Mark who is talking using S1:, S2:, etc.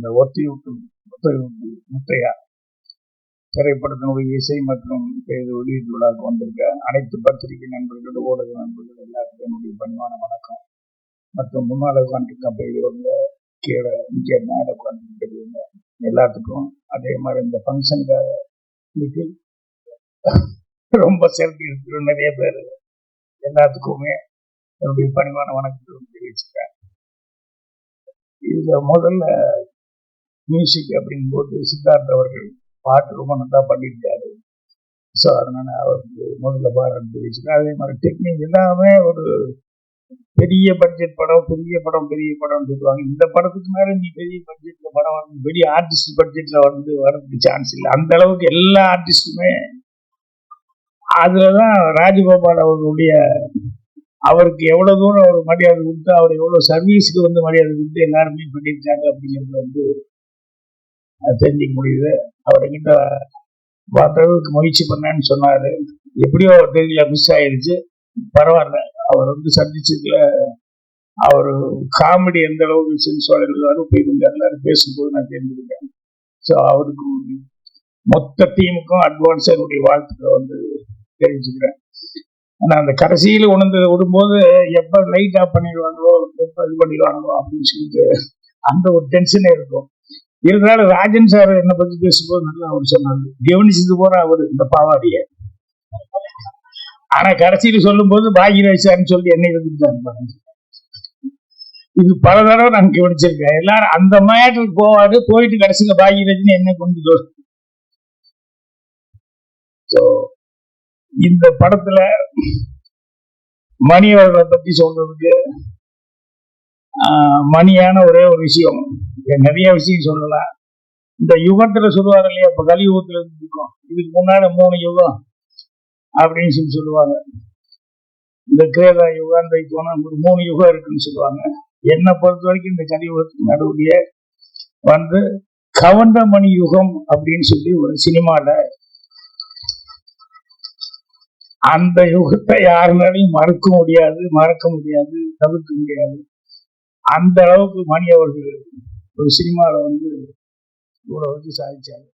S1: இந்த ஒத்தியூட்டு ஒத்தையூட்டு முத்தையா திரைப்படத்தினுடைய இசை மற்றும் இது வெளியீட்டு விழாவுக்கு வந்திருக்க அனைத்து பத்திரிகை நண்பர்கள் ஊடக நண்பர்கள் எல்லாருக்கும் என்னுடைய பணிவான வணக்கம். மற்றும் முன்னாள் உட்காந்துருக்க பெரியவங்க கீழே இங்கே மேலே உட்காந்து பெரியவங்க எல்லாத்துக்கும் அதே மாதிரி இந்த ஃபங்க்ஷனுக்காக இன்னைக்கு ரொம்ப செல்ஃபி இருக்கிற நிறைய பேர். எல்லாத்துக்குமே என்னுடைய பணிவான வணக்கத்தை தெரிவிச்சுக்கிறேன். இதில் முதல்ல மியூசிக் அப்படிங்கும்போது சித்தார்த் அவர்கள் பாட்டு ரொம்ப நல்லா பண்ணியிருக்காரு ஸோ அதனால அவருக்கு முதல்ல பாராட்டு தெரிவிச்சுக்கிறேன் அதே மாதிரி டெக்னிக் எல்லாமே ஒரு பெரிய பட்ஜெட் படம் பெரிய படம் பெரிய படம் சொல்லுவாங்க. இந்த படத்துக்கு மேல நீ பெரிய பட்ஜெட்ல படம் வரணும் பெரிய ஆர்டிஸ்ட் பட்ஜெட்ல வந்து வரதுக்கு சான்ஸ் இல்லை. அந்த அளவுக்கு எல்லா ஆர்டிஸ்டுமே அதுலதான் ராஜகோபால் அவர்களுடைய அவருக்கு எவ்வளவு தூரம் அவர் மரியாதை கொடுத்து அவர் எவ்வளவு சர்வீஸ்க்கு வந்து மரியாதை கொடுத்து எல்லாருமே பண்ணியிருக்காங்க அப்படிங்கிறது வந்து தெரிஞ்சுக்க முடியுது. அவர்கிட்ட பார்த்தளவுக்கு முயற்சி பண்ணேன்னு சொன்னாரு. எப்படியோ தெரியல மிஸ் ஆயிருச்சு. பரவாயில்ல. அவர் வந்து சந்திச்சதுல அவர் காமெடி எந்த அளவுக்கு சென்சுவல் இருந்தாலும் போய் கொஞ்சம் எல்லாரும் பேசும்போது நான் தெரிஞ்சுக்கிட்டேன். ஸோ அவருக்கு மொத்த டீமுக்கும் அட்வான்ஸ் என்னுடைய வாழ்த்துக்களை வந்து தெரிஞ்சுக்கிறேன் ஆனா அந்த கடைசியில உணர்ந்து விடும்போது எப்ப லைட் ஆஃப் பண்ணிடுவாங்களோ எப்ப இது பண்ணிடுவாங்களோ அப்படின்னு சொல்லிட்டு அந்த ஒரு டென்ஷனே இருக்கும். இருந்தாலும் ராஜன் சார் என்னை பத்தி பேசும்போது நல்லா அவர் சொன்னாங்க. கவனிச்சது போற அவரு இந்த பாவாடிய. ஆனா கடைசியில சொல்லும் போது பாகியராஜ் சார்னு சொல்லி என்னை இருந்துட்டாரு இது பல தடவை நான் கவனிச்சிருக்கேன். எல்லாரும் அந்த மேட்டருக்கு போவாது போயிட்டு கடைசியில பாகியராஜ்னு என்ன கொண்டு சொல் இந்த படத்துல மணி அவர்களை பத்தி சொல்றதுக்கு ஆஹ், மணியான ஒரே ஒரு விஷயம். நிறைய விஷயம் சொல்லலாம். இந்த யுகத்துல சொல்லுவாங்க இல்லையா? இப்ப கலியுகத்துல இருந்து இருக்கும். இதுக்கு முன்னாடி மூணு யுகம் அப்படின்னு சொல்லி சொல்லுவாங்க. இந்த கிரேதா யுகம் யுகம் ஒரு மூணு யுகம் இருக்குன்னு சொல்லுவாங்க. என்னை பொறுத்த வரைக்கும் இந்த கலியுகத்துக்கு நடுவுலயே வந்து கவண்டமணி யுகம் அப்படின்னு சொல்லி ஒரு சினிமால அந்த யுகத்தை யாருனாலையும் மறுக்க முடியாது மறக்க முடியாது தவிர்க்க முடியாது. அந்த அளவுக்கு மணி அவர்கள் ஒரு சினிமாவில் வந்து இவ்வளோ வந்து சாதிச்சாங்க.